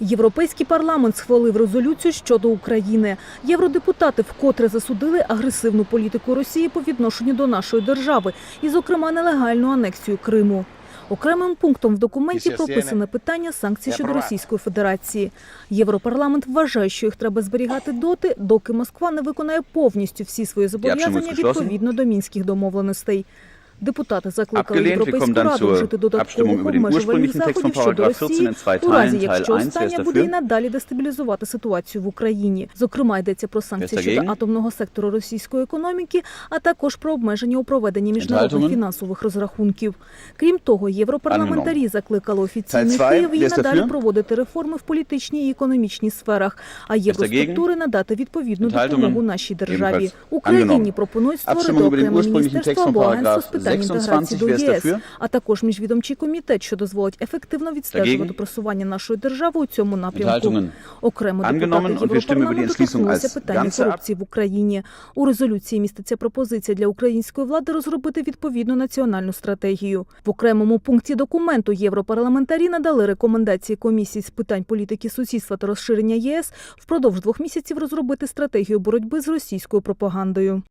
Європейський парламент схвалив резолюцію щодо України. Євродепутати вкотре засудили агресивну політику Росії по відношенню до нашої держави, і, зокрема, нелегальну анексію Криму. Окремим пунктом в документі прописане питання санкцій щодо Російської Федерації. Європарламент вважає, що їх треба зберігати доти, доки Москва не виконає повністю всі свої зобов'язання відповідно до мінських домовленостей. Депутати закликали Європейську раду вжити додаткових обмежувальних заходів щодо Росії у разі, якщо Teil 1, wer остання буде і надалі дестабілізувати ситуацію в Україні. Зокрема, йдеться про санкції щодо атомного сектору російської економіки, а також про обмеження у проведенні міжнародних фінансових розрахунків. Крім того, європарламентарі закликали офіційний Київ і надалі проводити реформи в політичній і економічній сферах, а євроструктури надати відповідну допомогу нашій державі. Україні пропонують створити окреме міністерство або агентство з питань інтеграції до ЄС, а також міжвідомчий комітет, що дозволить ефективно відстежувати просування нашої держави у цьому напрямку. Окремо депутати Європарламенту торкнулися питання корупції в Україні. У резолюції міститься пропозиція для української влади розробити відповідну національну стратегію. В окремому пункті документу європарламентарі надали рекомендації комісії з питань політики сусідства та розширення ЄС впродовж двох місяців розробити стратегію боротьби з російською пропагандою.